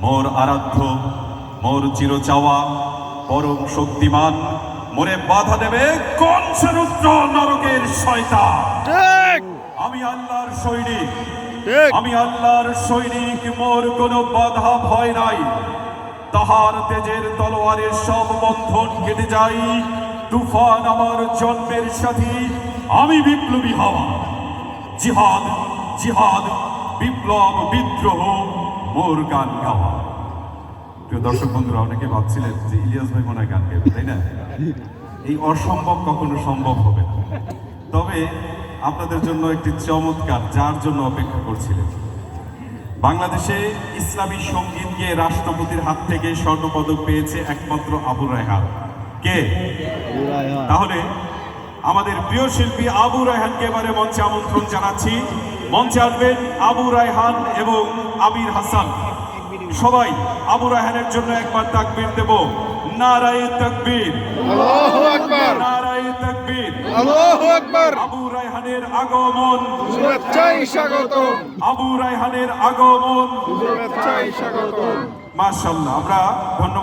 মোর আরাধ্য মোর চির চাওয়া পরম শক্তিমান মোরে বাধা দেবে কংসরুদ্র নরকের শয়তান? ঠিক। আমি আল্লাহর সৈনিক। আমি আল্লাহর সৈনিক মোর কোনো বাধা ভয় নাই। তাহার তেজের তলোয়ারের সব বন্ধন কেটে যাই তুফান আমার জন্মের সাথী। আমি বিপ্লবী হওয়া। জিহাদ জিহাদ বিপ্লব বিদ্রোহ মোর গান গাওয়া। প্রিয় দর্শক বন্ধুরা অনেকে ভাবছিলেন যে ইলিয়াস ভাই মনে গান গাইবে তাই না? এই অসম্ভব কখনো সম্ভব হবে না। তবে আপনাদের জন্য একটি চমৎকার যার জন্য অপেক্ষা করছিলেন। বাংলাদেশে ইসলামী সংগীত গিয়ে রাষ্ট্রপতির হাত থেকে স্বর্ণপদক পেয়েছে একমাত্র আবু রায়হান। কে? তাহলে আমাদের প্রিয় শিল্পী আবু রায়হানকে এবারে মঞ্চে আমন্ত্রণ জানাচ্ছি। মঞ্চে আসবেন আবু রায়হান এবং আবির হাসান। সবাই আবু রায়হানের জন্য একবার তাকবীর দেব। নারায়ে তাকবীর। আল্লাহু আকবার। নারায়ে তাকবীর। আল্লাহু আকবার। আবু রায়হানের আগমন। শুভেচ্ছাই স্বাগতম। আবু রায়হানের আগমন। শুভেচ্ছাই স্বাগতম। মাশাআল্লাহ আমরা ধন্যবাদ